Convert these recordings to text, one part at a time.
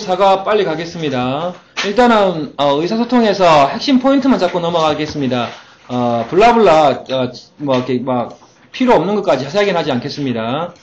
사과 빨리 가겠습니다. 일단은 어, 의사소통에서 핵심 포인트만 잡고 넘어가겠습니다. 어, 블라블라 어, 뭐 이렇게 막 필요 없는 것까지 자세하게는 하지 않겠습니다.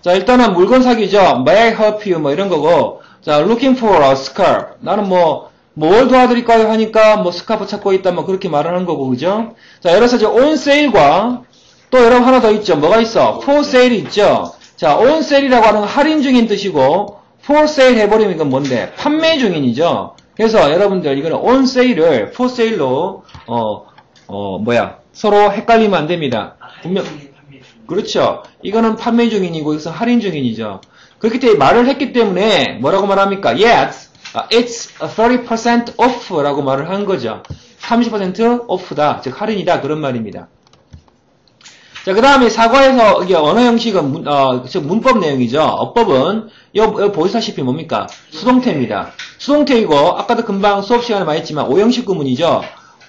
자 일단은 물건 사기죠. May I help you 뭐 이런 거고 자 looking for a scarf 나는 뭐 뭘 도와드릴까요 하니까 뭐 스카프 찾고 있다 뭐 그렇게 말을 하는 거고 그죠? 자 여러 가지 on sale과 또 여러분 하나 더 있죠. 뭐가 있어? for sale 있죠. 자 on sale이라고 하는 건 할인 중인 뜻이고 for sale 해버리면 이건 뭔데? 판매 중인이죠. 그래서 여러분들 이거는 on sale을 for sale로 어, 어, 뭐야 서로 헷갈리면 안 됩니다. 분명 그렇죠. 이거는 판매 중인이고 이것은 할인 중인이죠. 그렇기 때문에 말을 했기 때문에 뭐라고 말합니까? Yes, it's 30% off라고 말을 한 거죠. 30% off다, 즉 할인이다 그런 말입니다. 자, 그 다음에 사과에서 이게 언어 형식은 문, 어, 즉 문법 내용이죠. 어법은 여, 여 보시다시피 뭡니까? 수동태입니다. 수동태이고 아까도 금방 수업 시간에 많이 했지만 오형식 구문이죠.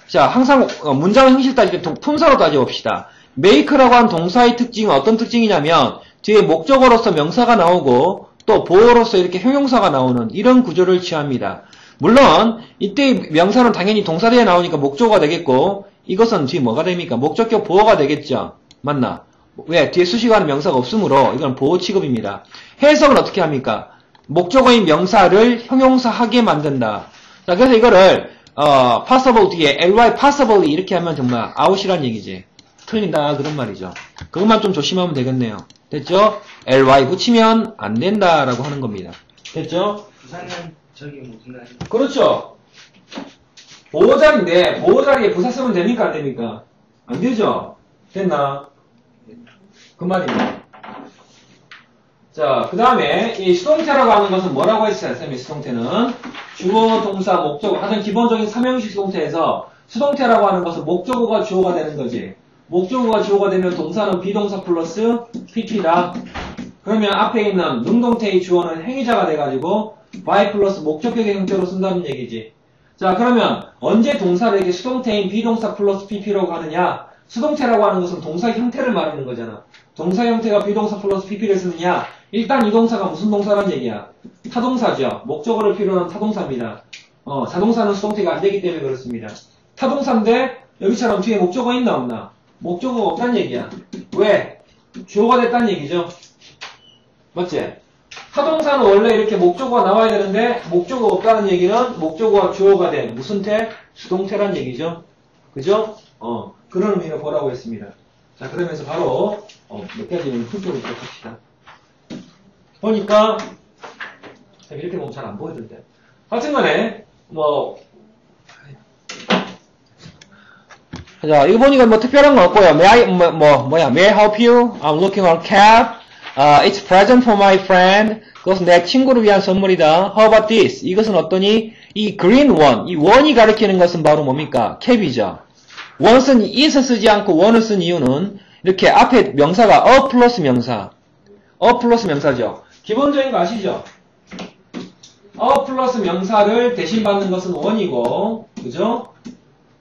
자, 항상 어, 문장 형식 따질 때 품사로 따져봅시다. make라고 한 동사의 특징은 어떤 특징이냐면 뒤에 목적어로서 명사가 나오고 또 보어로서 이렇게 형용사가 나오는 이런 구조를 취합니다. 물론 이때 명사는 당연히 동사대에 나오니까 목적어가 되겠고 이것은 뒤에 뭐가 됩니까? 목적격 보어가 되겠죠. 맞나? 왜? 뒤에 수식어하는 명사가 없으므로 이건 보호 취급입니다. 해석은 어떻게 합니까? 목적어인 명사를 형용사하게 만든다. 자, 그래서 이거를 어, possible 뒤에 ly possibly 이렇게 하면 정말 out이란 얘기지. 틀린다 그런 말이죠. 그것만 좀 조심하면 되겠네요. 됐죠? ly 붙이면 안 된다라고 하는 겁니다. 됐죠? 부산은 저기 무슨 날? 그렇죠. 보호자리인데 보호자리에 부사 쓰면 됩니까 안 됩니까? 안 되죠. 됐나? 그 말입니다. 자, 그 다음에 이 수동태라고 하는 것은 뭐라고 했어요? 쌤이 수동태는 주어, 동사, 목적어 가장 기본적인 삼형식 수동태에서 수동태라고 하는 것은 목적어가 주어가 되는 거지. 목적어가 주어가 되면 동사는 비동사 플러스 pp다. 그러면 앞에 있는 능동태의 주어는 행위자가 돼가지고 by 플러스 목적격의 형태로 쓴다는 얘기지. 자, 그러면 언제 동사를 이렇게 수동태인 비동사 플러스 pp라고 하느냐? 수동태라고 하는 것은 동사 형태를 말하는 거잖아. 동사 형태가 비동사 플러스 pp를 쓰느냐? 일단 이 동사가 무슨 동사란 얘기야? 타동사죠. 목적어를 하는 타동사입니다. 어, 자동사는 수동태가 안 되기 때문에 그렇습니다. 타동사인데 여기처럼 뒤에 목적어 있나 없나? 목적어가 없단 얘기야. 왜? 주어가 됐단 얘기죠. 맞지? 타동사는 원래 이렇게 목적어가 나와야 되는데 목적어가 없다는 얘기는 목적어가 주어가 된 무슨 태? 수동태란 얘기죠. 그죠? 어, 그런 의미로 보라고 했습니다. 자, 그러면서 바로 어, 몇 가지는 훑어보도록 합시다. 보니까 이렇게 보면 잘 안 보이던데. 하여튼간에 뭐 자, 이거 보니까 뭐 특별한 거 없고요. May I, 뭐, 뭐 뭐야, May I help you? I'm looking for a cab. Uh, it's present for my friend. 그것은 내 친구를 위한 선물이다. How about this? 이것은 어떠니? 이 green one, 이 one이 가리키는 것은 바로 뭡니까? 캡이죠. One은 is 쓰지 않고 one을 쓴 이유는 이렇게 앞에 명사가 a 플러스 명사, a 플러스 명사죠. 기본적인 거 아시죠? a 플러스 명사를 대신 받는 것은 one이고, 그죠?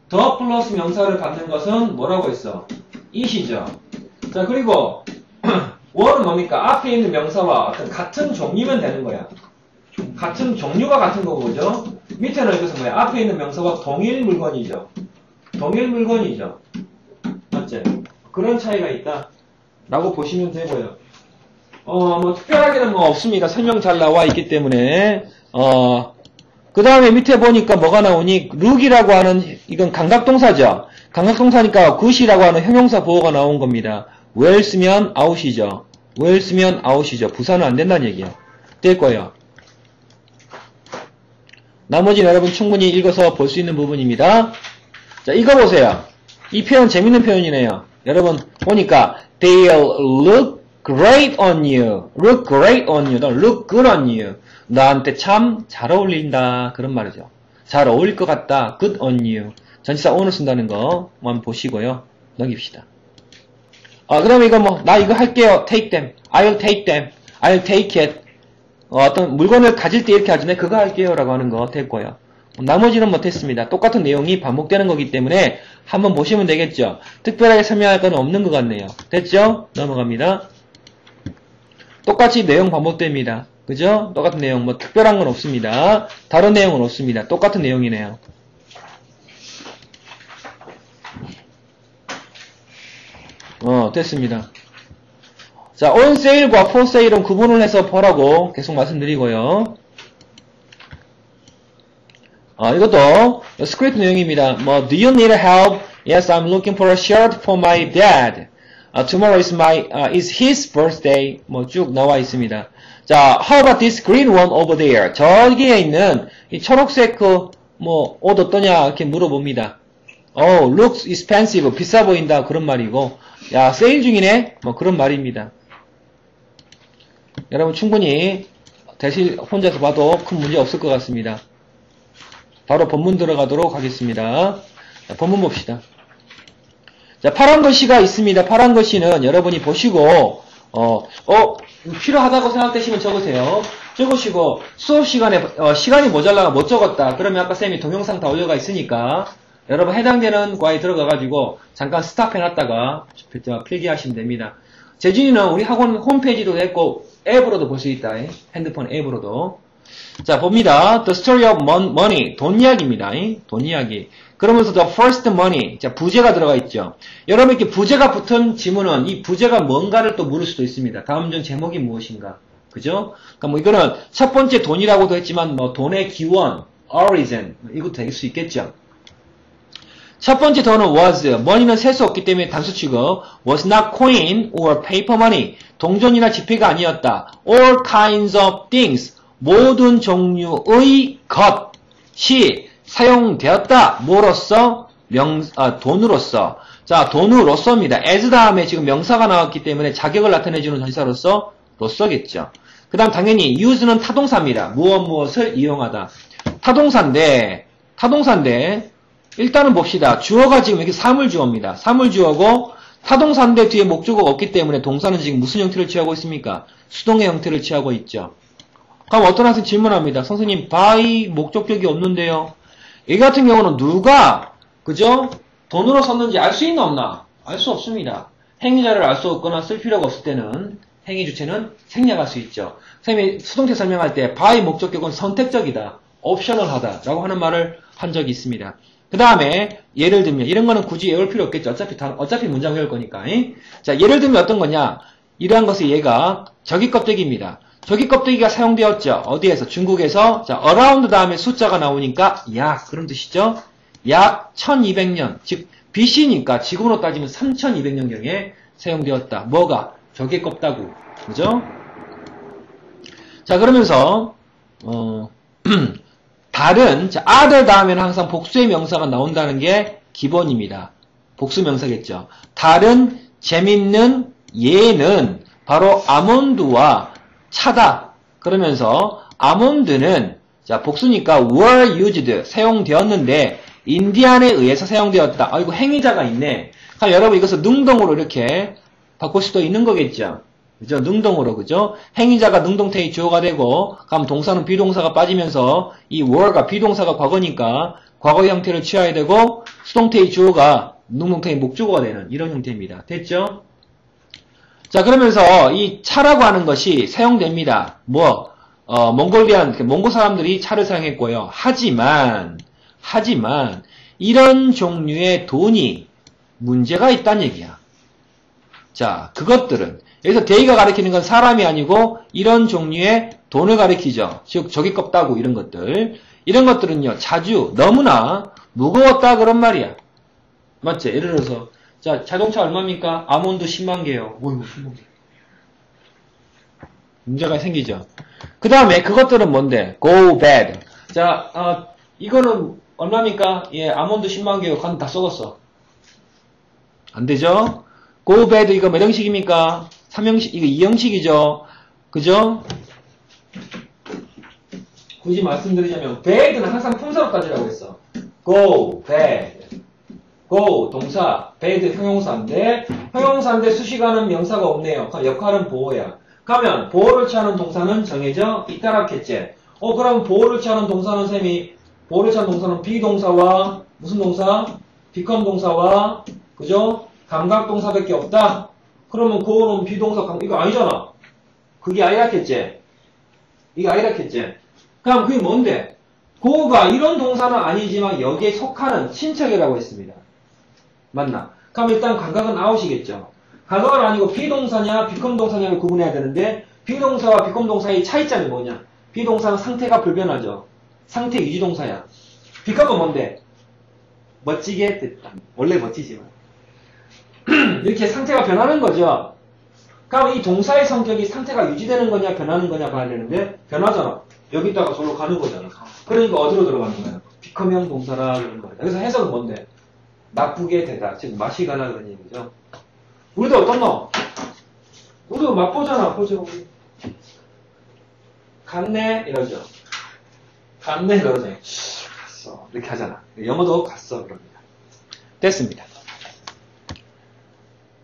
더 플러스 명사를 받는 것은 뭐라고 했어? it이죠. 자, 그리고 원은 뭡니까? 앞에 있는 명사와 어떤 같은 종류면 되는 거야. 같은 종류가 같은 거고, 그죠? 밑에는 이것은 뭐야? 앞에 있는 명사와 동일 물건이죠. 동일 물건이죠. 맞지? 그런 차이가 있다. 라고 보시면 되고요. 어, 뭐, 특별하게는 뭐 없습니다. 설명 잘 나와 있기 때문에, 어, 그 다음에 밑에 보니까 뭐가 나오니, 룩이라고 하는, 이건 감각동사죠. 감각동사니까 굿이라고 하는 형용사 보호가 나온 겁니다. well 쓰면 out이죠. well 쓰면 out이죠. 부사는 안 된다는 얘기야. 될 거예요. 나머지는 여러분 충분히 읽어서 볼 수 있는 부분입니다. 자, 이거 보세요. 이 표현 재밌는 표현이네요. 여러분 보니까 they'll look great on you. look great on you. look good on you. 나한테 참 잘 어울린다. 그런 말이죠. 잘 어울릴 것 같다. good on you. 전치사 on을 쓴다는 거 한번 보시고요. 넘깁시다. 아, 그 다음에 이거 뭐, 나 이거 할게요. take them. I'll take them. I'll take it. 어, 떤 물건을 가질 때 이렇게 하잖아요. 그거 할게요. 라고 하는 거 될 거예요. 나머지는 못했습니다. 똑같은 내용이 반복되는 거기 때문에 한번 보시면 되겠죠. 특별하게 설명할 건 없는 것 같네요. 됐죠? 넘어갑니다. 똑같이 내용 반복됩니다. 그죠? 똑같은 내용, 뭐 특별한 건 없습니다. 다른 내용은 없습니다. 똑같은 내용이네요. 어, 됐습니다. 자, on sale과 for sale은 구분을 해서 보라고 계속 말씀드리고요. 어, 이것도 스크립트 내용입니다. 뭐, do you need help? Yes, I'm looking for a shirt for my dad. Uh, tomorrow is my, uh, is his birthday. 뭐 쭉 나와 있습니다. 자, how about this green one over there? 저기에 있는 이 초록색 그, 뭐, 옷 어떠냐? 이렇게 물어봅니다. Oh, looks expensive. 비싸 보인다. 그런 말이고. 야, 세일 중이네? 뭐 그런 말입니다. 여러분 충분히 대신 혼자서 봐도 큰 문제 없을 것 같습니다. 바로 본문 들어가도록 하겠습니다. 자, 본문 봅시다. 자, 파란 글씨가 있습니다. 파란 글씨는 여러분이 보시고, 어, 어, 필요하다고 생각되시면 적으세요. 적으시고, 수업 시간에, 어, 시간이 모자라가 못 적었다. 그러면 아까 쌤이 동영상 다 올려가 있으니까, 여러분 해당되는 과에 들어가가지고, 잠깐 스탑해놨다가, 필기하시면 됩니다. 재준이는 우리 학원 홈페이지도 했고, 앱으로도 볼 수 있다. 핸드폰 앱으로도. 자, 봅니다. The story of money. 돈 이야기입니다. 돈 이야기. 그러면서 the first money. 자, 부제가 들어가 있죠. 여러분 이렇게 부제가 붙은 지문은 이 부제가 뭔가를 또 물을 수도 있습니다. 다음 전 제목이 무엇인가. 그죠? 그러니까 뭐 이거는 첫 번째 돈이라고도 했지만 뭐 돈의 기원, origin 이것도 될 수 있겠죠. 첫 번째 돈은 was, money는 셀 수 없기 때문에 단수 취급, was not coin or paper money, 동전이나 지폐가 아니었다. all kinds of things, 모든 종류의 것이 사용되었다. 뭐로써? 명, 아, 돈으로써. 자, 돈으로써입니다. as 다음에 지금 명사가 나왔기 때문에 자격을 나타내주는 전사로서 로써겠죠. 그 다음 당연히 use는 타동사입니다. 무엇 무엇을 이용하다. 타동사인데, 타동사인데, 일단은 봅시다. 주어가 지금 여기 사물주어입니다. 사물주어고, 타동사인데 뒤에 목적어가 없기 때문에 동사는 지금 무슨 형태를 취하고 있습니까? 수동의 형태를 취하고 있죠. 그럼 어떤 학생 질문합니다. 선생님, by 목적격이 없는데요. 이 같은 경우는 누가, 그죠? 돈으로 썼는지 알 수 있나 없나? 알 수 없습니다. 행위자를 알 수 없거나 쓸 필요가 없을 때는 행위 주체는 생략할 수 있죠. 선생님이 수동태 설명할 때 by 목적격은 선택적이다. 옵셔널하다. 라고 하는 말을 한 적이 있습니다. 그 다음에 예를 들면 이런 거는 굳이 외울 필요 없겠죠. 어차피 다, 어차피 문장 외울 거니까. 자 예를 들면 어떤 거냐. 이러한 것의 얘가 저기 껍데기입니다. 저기 껍데기가 사용되었죠. 어디에서? 중국에서. 자, around 다음에 숫자가 나오니까 약 그런 뜻이죠. 약 1200년. 즉 BC니까 지금으로 따지면 3200년경에 사용되었다. 뭐가? 저게 껍다구. 그죠? 자, 그러면서 어 다른 자, other 다음에는 항상 복수의 명사가 나온다는 게 기본입니다. 복수 명사겠죠. 다른 재밌는 예는 바로 아몬드와 차다. 그러면서 아몬드는 자 복수니까 were used 사용되었는데 인디안에 의해서 사용되었다. 아 이거 행위자가 있네. 그럼 여러분 이것을 능동으로 이렇게 바꿀 수도 있는 거겠죠. 그죠? 능동으로 그죠? 행위자가 능동태의 주어가 되고 그럼 동사는 비동사가 빠지면서 이 were가 비동사가 과거니까 과거 형태를 취해야 되고 수동태의 주어가 능동태의 목적어가 되는 이런 형태입니다. 됐죠? 자, 그러면서 이 차라고 하는 것이 사용됩니다. 뭐, 어, 몽골리안, 몽고 사람들이 차를 사용했고요. 하지만, 하지만, 이런 종류의 돈이 문제가 있다는 얘기야. 자, 그것들은, 여기서 데이가 가리키는 건 사람이 아니고, 이런 종류의 돈을 가리키죠. 즉, 저기 껍다고, 이런 것들. 이런 것들은요, 자주, 너무나 무거웠다, 그런 말이야. 맞지? 예를 들어서, 자, 자동차 얼마입니까? 아몬드 10만 개요. 어이구, 10만 개. 문제가 생기죠. 그 다음에 그것들은 뭔데? go bad. 자, 어, 이거는 얼마입니까? 예, 아몬드 10만 개요. 간 다 썩었어. 안 되죠? go bad 이거 몇 형식입니까? 3형식, 이거 2형식이죠. 그죠? 굳이 말씀드리자면 bad는 항상 품사로까지라고 했어. go bad. Go 동사, bad 형용사인데 형용사인데 수식하는 명사가 없네요. 역할은 보호야. 그러면 보호를 취하는 동사는 정해져 있다라겠지. 어 그럼 보호를 취하는 동사는 셈이 보호를 취하는 동사는 비동사와 무슨 동사? 비컨 동사와 그죠? 감각 동사밖에 없다. 그러면 그거는 비동사 감 이거 아니잖아. 그게 아니라겠지. 이게 아니라겠지. 그럼 그게 뭔데? 고가 이런 동사는 아니지만 여기에 속하는 친척이라고 했습니다. 맞나? 그럼 일단 감각은 아웃이겠죠. 감각은 아니고 비동사냐 비컴동사냐를 구분해야 되는데 비동사와 비컴동사의 차이점이 뭐냐? 비동사는 상태가 불변하죠. 상태 유지동사야. 비컴은 뭔데? 멋지게 됐다. 원래 멋지지만. 이렇게 상태가 변하는 거죠. 그럼 이 동사의 성격이 상태가 유지되는 거냐 변하는 거냐 봐야 되는데 변하잖아. 여기다가 저로 가는 거잖아. 그러니까 어디로 들어가는 거야? 비컴형 동사라 그런 거야. 그래서 해석은 뭔데? 나쁘게 되다. 즉 맛이 가다 그런 얘기죠. 우리도 어떻노? 우리도 맛보잖아. 보죠. 갔네 이러죠. 갔네 그러죠. 갔어 이렇게 하잖아. 영어도 갔어 그럽니다. 됐습니다.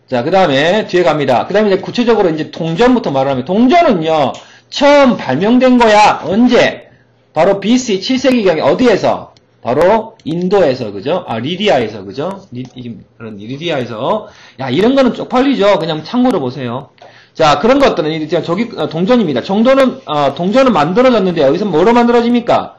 자, 그 다음에 뒤에 갑니다. 그 다음에 이제 구체적으로 이제 동전부터 말하면 동전은요 처음 발명된 거야 언제? 바로 BC 7세기경에 어디에서? 바로 인도에서 그죠? 아 리디아에서 그죠? 리, 리디아에서 야 이런 거는 쪽팔리죠. 그냥 참고로 보세요. 자 그런 것들은 이제 저기 어, 동전입니다. 정도는 어, 동전은 만들어졌는데 여기서 뭐로 만들어집니까?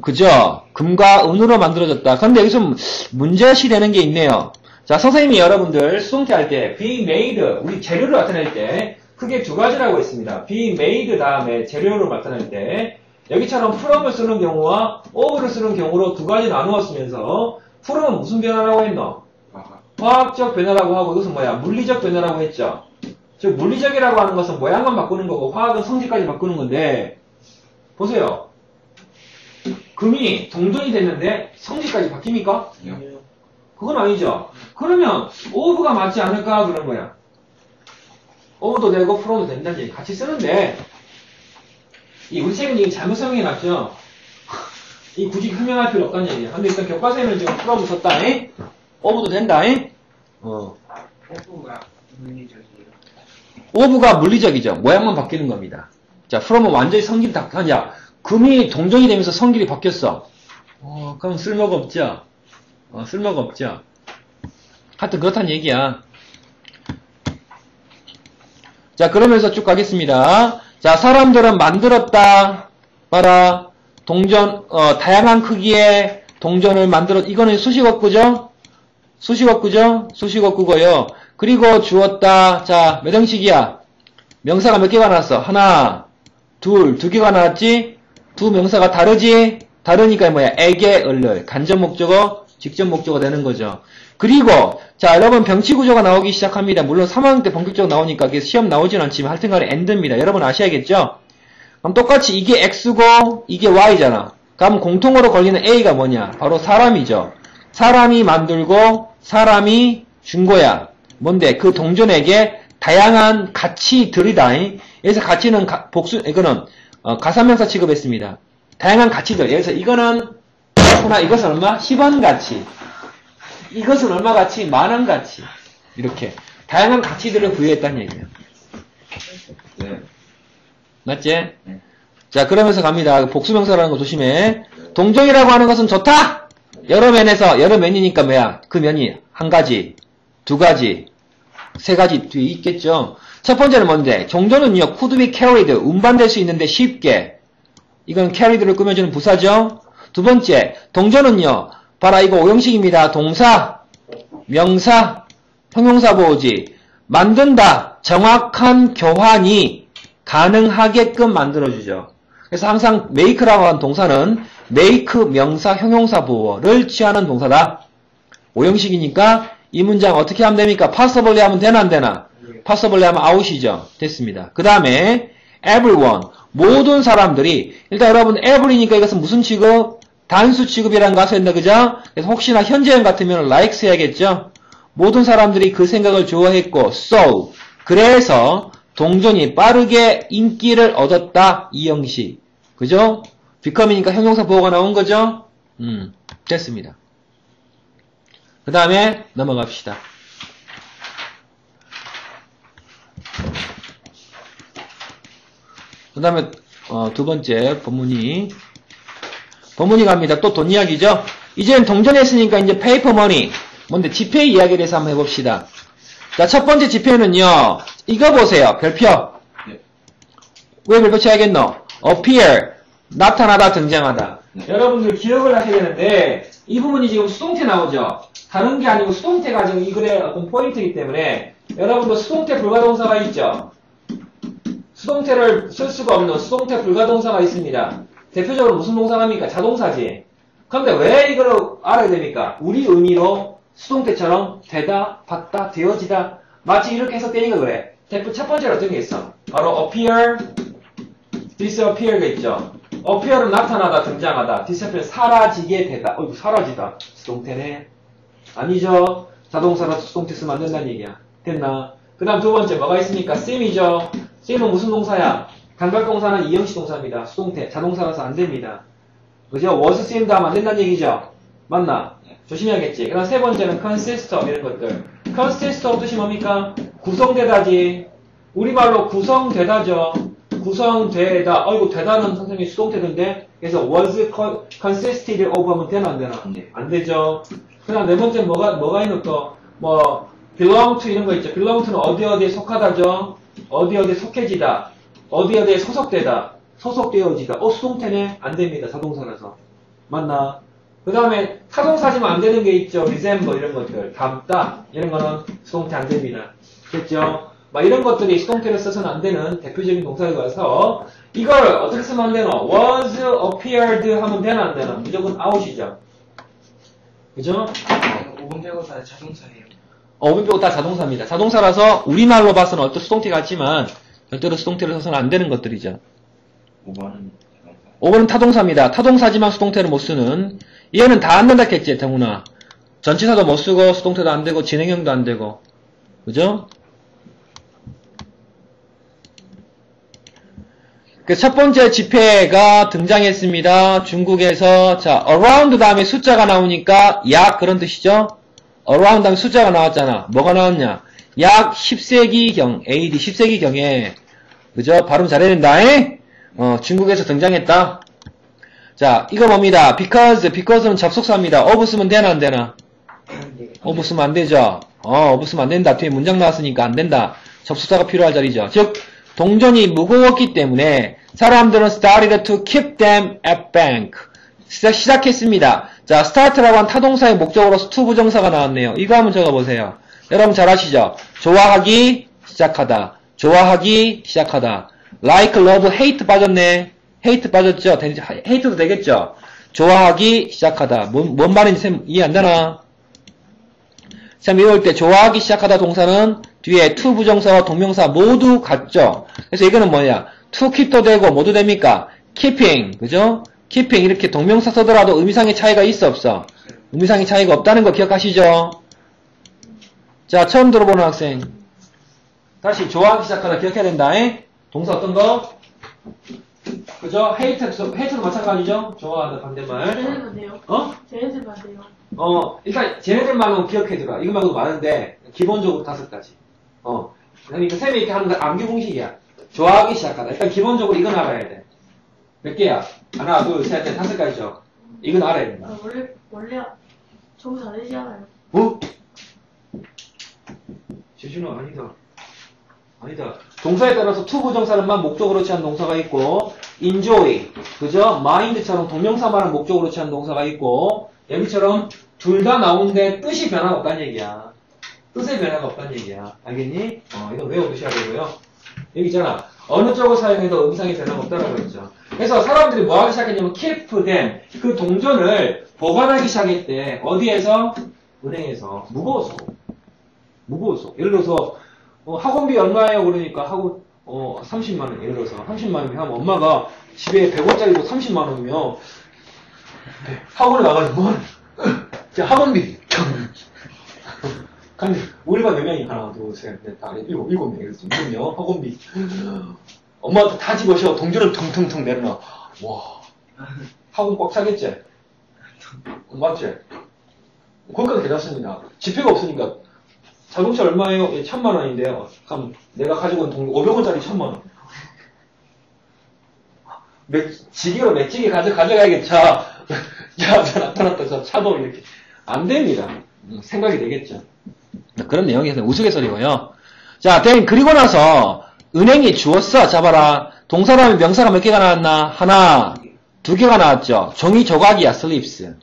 그죠? 금과 은으로 만들어졌다. 그런데 여기서 문제시 되는 게 있네요. 자, 선생님이 여러분들 수동태 할 때 be made, 우리 재료를 나타낼 때 크게 두 가지라고 했습니다. be made 다음에 재료를 나타낼 때 여기처럼 from을 쓰는 경우와 of를 쓰는 경우로 두 가지 나누었으면서 from은 무슨 변화라고 했노? 화학적 변화라고 하고 이것은 뭐야? 물리적 변화라고 했죠. 즉 물리적이라고 하는 것은 모양만 바꾸는 거고 화학은 성질까지 바꾸는 건데 보세요. 금이 동전이 됐는데 성질까지 바뀝니까? 그건 아니죠. 그러면 오브가 맞지 않을까 그런 거야. 오브도 되고 프로도 된다는 얘기 같이 쓰는데 이 책은 지금 잘못 설명해 놨죠. 이 굳이 설명할 필요 없다는 얘기야. 근데 일단 교과서에는 지금 썼다. 잉? 오브도 된다. 잉? 어. 오브가 물리적이에요. 오브가 물리적이죠. 모양만 바뀌는 겁니다. 자, 프롬은 완전히 성질이 다, 아니야. 금이 동전이 되면서 성질이 바뀌었어. 어, 그럼 쓸모가 없죠? 어, 쓸모가 없죠? 하여튼 그렇다는 얘기야. 자, 그러면서 쭉 가겠습니다. 자, 사람들은 만들었다. 봐라. 동전, 어, 다양한 크기의 동전을 만들었, 이거는 수식어구죠? 수식어구죠? 수식어구고요. 그리고 주었다. 자, 몇 형식이야? 명사가 몇 개가 나왔어? 하나, 둘, 두 개가 나왔지? 두 명사가 다르지? 다르니까 뭐야? 에게, 을를. 간접 목적어, 직접 목적어 되는 거죠. 그리고, 자, 여러분 병치 구조가 나오기 시작합니다. 물론 3학년 때 본격적으로 나오니까 그게 시험 나오진 않지만 하여튼 간에 엔드입니다. 여러분 아셔야겠죠? 그럼 똑같이 이게 X고, 이게 Y잖아. 그럼 공통으로 걸리는 A가 뭐냐? 바로 사람이죠. 사람이 만들고, 사람이 준 거야. 뭔데? 그 동전에게 다양한 가치들이다. 여기서 가치는 가, 복수, 이거는 어, 가사명사 취급했습니다. 다양한 가치들. 여기서 이거는 하나 이것은 얼마? 10원 가치. 이것은 얼마 가치? 만원 가치. 이렇게 다양한 가치들을 부여했다는 얘기예요. 네. 맞지? 네. 자, 그러면서 갑니다. 복수명사라는 거 조심해. 동정이라고 하는 것은 좋다! 여러 면에서, 여러 면이니까 뭐야? 그 면이 한 가지, 두 가지, 세 가지 뒤에 있겠죠? 첫 번째는 뭔데? 종전은요, could be carried, 운반될 수 있는데 쉽게. 이건 carried를 꾸며주는 부사죠? 두 번째, 동전은요, 봐라, 이거 오형식입니다. 동사, 명사, 형용사 보호지. 만든다, 정확한 교환이 가능하게끔 만들어주죠. 그래서 항상 make라고 하는 동사는 make 명사, 형용사 보호를 취하는 동사다. 오형식이니까 이 문장 어떻게 하면 됩니까? passably 하면 되나 안 되나? passably 하면 out이죠. 됐습니다. 그 다음에 everyone 모든 사람들이 일단 여러분 every니까 이것은 무슨 취급? 단수 취급이라는 거 아셔야 된다 그죠? 그래서 혹시나 현재형 같으면 likes 해야겠죠? 모든 사람들이 그 생각을 좋아했고 so 그래서 동전이 빠르게 인기를 얻었다 이 형식 그죠? become이니까 형용사 보호가 나온 거죠? 음 됐습니다. 그 다음에 넘어갑시다. 그 다음에 어, 두 번째 본문이 본문이 갑니다. 또 돈 이야기죠. 이제는 동전했으니까 이제 페이퍼 머니 뭔데 지폐 이야기에 대해서 한번 해봅시다. 자, 첫 번째 지폐는요. 이거 보세요. 별표. 네. 왜 별표치하겠노? appear 나타나다 등장하다. 여러분들 기억을 하셔야 되는데 이 부분이 지금 수동태 나오죠. 다른 게 아니고 수동태가 지금 이 글의 어떤 포인트이기 때문에 여러분도 수동태 불가동사가 있죠. 수동태를 쓸 수가 없는 수동태 불가동사가 있습니다. 대표적으로 무슨 동사입니까? 자동사지. 그런데 왜 이걸 알아야 됩니까? 우리 의미로 수동태처럼 되다, 받다, 되어지다 마치 이렇게 해석되니까 그래. 대표 첫 번째로 어떤 게 있어? 바로 appear, disappear가 있죠. appear은 나타나다, 등장하다. disappear 사라지게 되다. 어이구 사라지다. 수동태네. 아니죠. 자동사라서 수동태 쓰면 안 된다는 얘기야. 됐나? 그 다음 두 번째 뭐가 있습니까? 쌤이죠. 쌤은 무슨 동사야? 단각동사는 이형식 동사입니다. 수동태. 자동사라서 안 됩니다. 그죠? was 쌤도 하면 안 된다는 얘기죠. 맞나? 조심해야겠지. 그 다음 세 번째는 consist of 이런 것들. consist of 뜻이 뭡니까? 구성되다지. 우리말로 구성되다죠. 구성되다. 어이구, 되다는 선생님이 수동태던데. 그래서 was co- consisted of 하면 되나 안 되나? 안 돼. 안 되죠. 그 다음 네 번째 뭐가, 뭐가 있노 또? 뭐, belong to 이런 거 있죠. belong to는 어디 어디에 속하다죠. 어디 어디에 속해지다. 어디 어디에 소속되다. 소속되어지다. 어, 수동태네? 안 됩니다. 자동사라서. 맞나? 그 다음에 타동사지만 안 되는 게 있죠. resemble 이런 것들. 닮다. 이런 거는 수동태 안 됩니다. 됐죠? 막 이런 것들이 수동태를 써서는 안 되는 대표적인 동사라서 이걸 어떻게 쓰면 안 되노? was appeared 하면 되나 안 되나? 무조건 out이죠. 그죠? 5분 배고사 자동차예요. 어, 5분 빼고 다 자동사입니다. 자동사라서 우리말로 봐서는 어떤 수동태 같지만 절대로 수동태를 써서는 안 되는 것들이죠. 5번은 5번은 타동사입니다. 타동사지만 수동태를 못 쓰는 얘는 다 안 된다 했지, 정훈아. 전치사도 못 쓰고 수동태도 안 되고 진행형도 안 되고 그죠? 그 첫 번째 지폐가 등장했습니다. 중국에서 자 around 다음에 숫자가 나오니까 약 그런 뜻이죠. around 다음에 숫자가 나왔잖아. 뭐가 나왔냐? 약 10세기경 AD 10세기경에 그죠? 발음 잘해야 된다. 에? 어, 중국에서 등장했다. 자, 이거 뭡니다. because, because는 접속사입니다. of 쓰면 되나 안 되나? of 쓰면 안 되죠. 어, of 쓰면 안 된다. 뒤에 문장 나왔으니까 안 된다. 접속사가 필요할 자리죠. 즉, 동전이 무거웠기 때문에 사람들은 started to keep them at bank. 시작, 시작했습니다. 자, start라고 한 타동사의 목적으로서 to 부정사가 나왔네요. 이거 한번 적어보세요. 여러분 잘 아시죠? 좋아하기, 시작하다. 좋아하기, 시작하다. like, love, hate 빠졌네. hate 빠졌죠? 되- hate도 되겠죠? 좋아하기, 시작하다. 뭔, 뭔 말인지 쌤 이해 안 되나? 참 이럴 때 좋아하기 시작하다 동사는 뒤에 to 부정사와 동명사 모두 같죠? 그래서 이거는 뭐냐? to keep도 되고 모두 됩니까? keeping, 그죠? keeping 이렇게 동명사 써더라도 의미상의 차이가 있어 없어? 의미상의 차이가 없다는 거 기억하시죠? 자, 처음 들어보는 학생. 다시 좋아하기 시작하다 기억해야 된다. 에? 동사 어떤 거? 그죠? hate, hate도 마찬가지죠? 좋아하다 반대말. 쟤네도 돼요. 어? 쟤네들만 돼요. 어, 일단 쟤네들만은 기억해두라. 이거 말고도 많은데 기본적으로 다섯 가지. 어, 그러니까 쌤이 이렇게 하는 건 암기 공식이야. 좋아하기 시작하다. 일단 기본적으로 이건 알아야 돼. 몇 개야? 하나, 둘, 셋, 넷, 다섯 가지죠. 이건 알아야 된다. 아, 원래 원래 저거 다르지 않아요. 어? 재준아 아니다. 아니다. 동사에 따라서 to 부정사는만 목적으로 취한 동사가 있고 enjoy, 그죠? mind처럼 동명사만은 목적으로 취한 동사가 있고 여기처럼 둘 다 나오는데 뜻이 변화가 없다는 얘기야. 뜻의 변화가 없다는 얘기야. 알겠니? 어, 이거 외워두셔야 되고요. 여기 있잖아. 어느 쪽을 사용해도 음상의 변화가 없다라고 했죠. 그래서 사람들이 뭐 하기 시작했냐면 keep them, 그 동전을 보관하기 시작했대. 어디에서? 은행에서. 무거워서. 무거워서. 예를 들어서 어, 학원비 얼마예요? 그러니까 학원 어 30만 원. 예를 들어서 30만 원이면 엄마가 집에 100원짜리고 30만 원이면 학원에 나가지고 뭐 자, 학원비. 근데 우리 반몇 명이 하나, 둘, 셋, 넷, 다 일곱, 일곱 명 이랬어. 일곱 명 학원비. 엄마한테 다 집어셔. 동전을 텅텅텅 내려놔. 와. 학원 꽉 차겠지? 맞지? 거기까지 괜찮습니다. 지폐가 없으니까 자동차 얼마예요? 예, 천만 원인데요. 그럼 내가 가지고 있는 돈 500원짜리 천만 원. 몇, 지기로 몇 지기 가져, 가져가야겠죠. 자, 저 나타났다. 저 차도 이렇게. 안 됩니다. 음, 생각이 되겠죠. 그런 내용이 우스갯소리고요. 자, 된 그리고 나서 은행이 주었어. 잡아라. 동사 다음에 명사가 몇 개가 나왔나? 하나, 두 개가 나왔죠. 종이 조각이야, sleeps.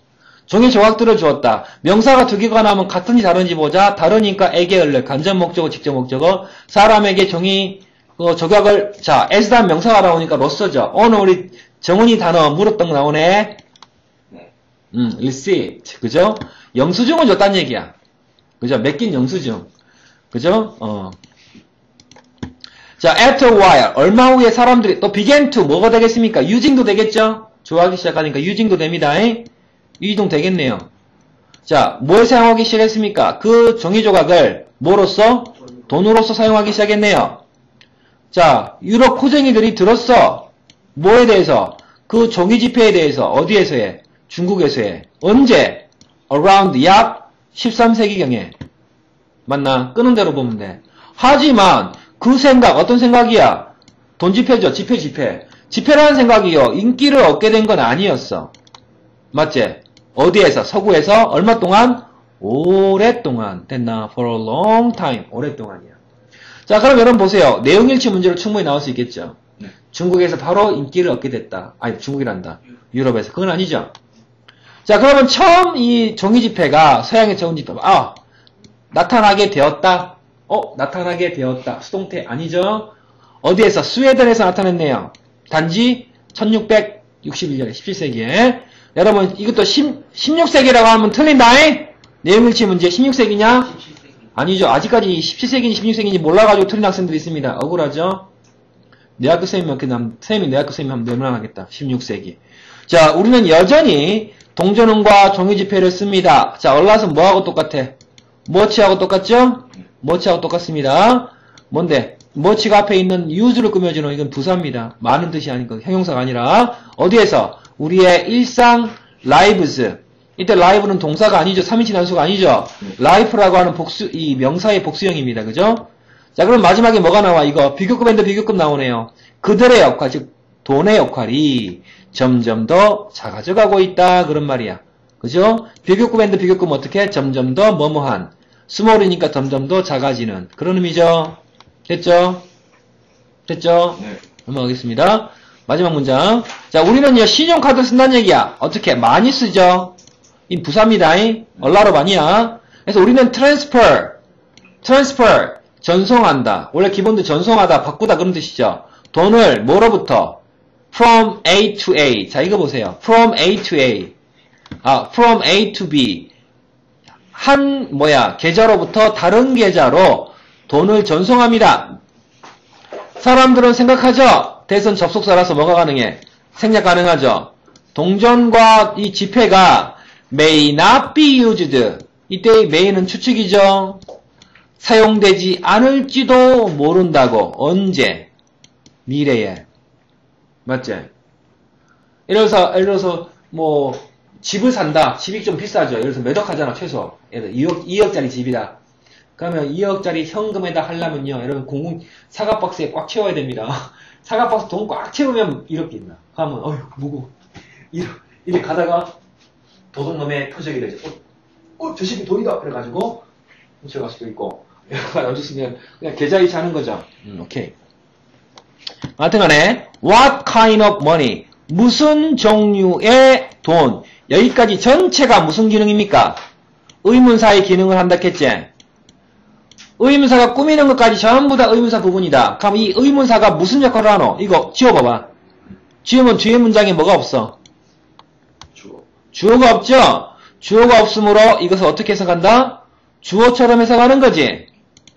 종이 조각들을 주었다. 명사가 두 개가 나오면 같은지 다른지 보자. 다르니까 에게 을래. 간접 목적어, 직접 목적어. 사람에게 종이 어, 조각을 자, 다음 명사가 나오니까 로스죠. 오늘 우리 정훈이 단어 물었던 거 나오네. 네. 음, receipt. 그죠? 영수증을 줬다는 얘기야. 그죠? 맡긴 영수증. 그죠? 어. 자, after a while. 얼마 후에 사람들이 또 began to 뭐가 되겠습니까? using도 되겠죠? 좋아하기 시작하니까 using도 됩니다. 잉? 이동 되겠네요. 자, 뭘 사용하기 시작했습니까? 그 종이 조각을 뭐로써? 돈으로서 사용하기 시작했네요. 자, 유럽 코쟁이들이 들었어. 뭐에 대해서? 그 종이 지폐에 대해서 어디에서 해? 중국에서 해. 언제? around 약 13세기경에. 맞나? 끄는 대로 보면 돼. 하지만 그 생각 어떤 생각이야? 돈 지폐죠. 지폐 지폐. 지폐라는 생각이요. 인기를 얻게 된 건 아니었어. 맞지? 어디에서? 서구에서 얼마 동안? 오랫동안 됐나? For a long time. 오랫동안이야. 자, 그럼 여러분 보세요. 내용일치 문제로 충분히 나올 수 있겠죠. 네. 중국에서 바로 인기를 얻게 됐다. 아니, 중국이란다. 유럽에서. 그건 아니죠. 자, 그러면 처음 이 종이 지폐가 서양의 종이 지폐, 아, 나타나게 되었다. 어, 나타나게 되었다. 수동태 아니죠? 어디에서? 스웨덴에서 나타났네요. 단지 1661년에 17세기에. 여러분, 이것도 10, 16세기라고 하면 틀린다잉? 내용일치 문제 16세기냐? 17세기. 아니죠. 아직까지 17세기인지 16세기인지 몰라가지고 틀린 학생들이 있습니다. 억울하죠? 내 학교 쌤이면 그 남, 쌤이 내 학교 쌤이 하면 내문하겠다. 16세기. 자, 우리는 여전히 동전음과 종이지폐를 씁니다. 자, 얼라은 뭐하고 똑같아? 뭐치하고 똑같죠? 뭐치하고 똑같습니다. 뭔데? 뭐치가 앞에 있는 use를 꾸며주는 이건 부사입니다. 많은 뜻이 아니고 형용사가 아니라 어디에서? 우리의 일상 lives 이때 live는 동사가 아니죠. 3인칭 단수가 아니죠. life라고 하는 복수 이 명사의 복수형입니다. 그죠? 자, 그럼 마지막에 뭐가 나와? 이거 비교급 앤드 비교급 나오네요. 그들의 역할, 즉 돈의 역할이 점점 더 작아져 가고 있다. 그런 말이야. 그죠? 비교급 앤드 비교급 어떻게? 점점 더 뭐뭐한. 스몰이니까 점점 더 작아지는 그런 의미죠. 됐죠? 됐죠? 네. 넘어가겠습니다. 마지막 문장. 자, 우리는요, 신용카드 쓴다는 얘기야. 어떻게? 많이 쓰죠? 이 부사입니다. 잉? 얼라로 많이야. 그래서 우리는 transfer, transfer, 전송한다. 원래 기본도 전송하다, 바꾸다 그런 뜻이죠. 돈을 뭐로부터? from A to A. 자, 이거 보세요. from A to A. 아, from A to B. 한, 뭐야, 계좌로부터 다른 계좌로 돈을 전송합니다. 사람들은 생각하죠? 대선 접속사라서 뭐가 가능해? 생략 가능하죠? 동전과 이 지폐가 may not be used. 이때 may는 추측이죠? 사용되지 않을지도 모른다고. 언제? 미래에. 맞지? 예를 들어서, 예를 들어서, 뭐, 집을 산다. 집이 좀 비싸죠. 예를 들어서 몇 억 하잖아, 최소. 예를 들어 2억, 2억짜리 집이다. 그러면 2억짜리 현금에다 하려면요. 여러분, 공공, 사과박스에 꽉 채워야 됩니다. 사과박스 돈 꽉 채우면 1억 있나. 하면, 어휴, 무거워. 이렇게, 이렇게 가다가 도둑놈의 표적이 되죠. 어, 어, 저 집이 돈이다. 그래가지고, 훔쳐갈 수도 있고. 여러분, 얹었으면 그냥 계좌이체 하는 거죠. 음, 오케이. 하여튼 간에, what kind of money? 무슨 종류의 돈? 여기까지 전체가 무슨 기능입니까? 의문사의 기능을 한다 했지? 의문사가 꾸미는 것까지 전부 다 의문사 부분이다. 그럼 이 의문사가 무슨 역할을 하노? 이거 지워봐봐. 지우면 뒤에 문장에 뭐가 없어? 주어. 주어가 없죠? 주어가 없으므로 이것을 어떻게 해석한다? 주어처럼 해석하는 거지.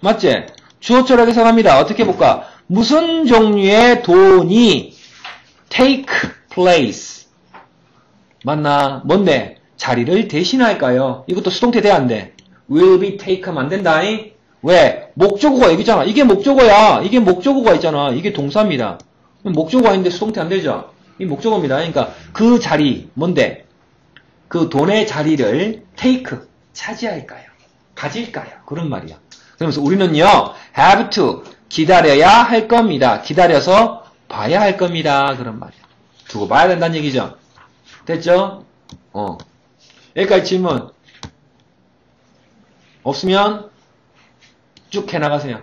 맞지? 주어처럼 해석합니다. 어떻게 볼까? 무슨 종류의 돈이 take place. 맞나? 뭔데? 자리를 대신할까요? 이것도 수동태 돼야 안 돼. will be take하면 안 된다잉? 왜? 목적어가 여기잖아. 이게 목적어야. 이게 목적어가 있잖아. 이게 동사입니다. 목적어가 있는데 수동태 안 되죠? 이 목적어입니다. 그러니까 그 자리, 뭔데? 그 돈의 자리를 take, 차지할까요? 가질까요? 그런 말이야. 그러면서 우리는요, have to, 기다려야 할 겁니다. 기다려서 봐야 할 겁니다. 그런 말이야. 두고 봐야 된다는 얘기죠. 됐죠? 어. 여기까지 질문. 없으면 쭉 해나가세요.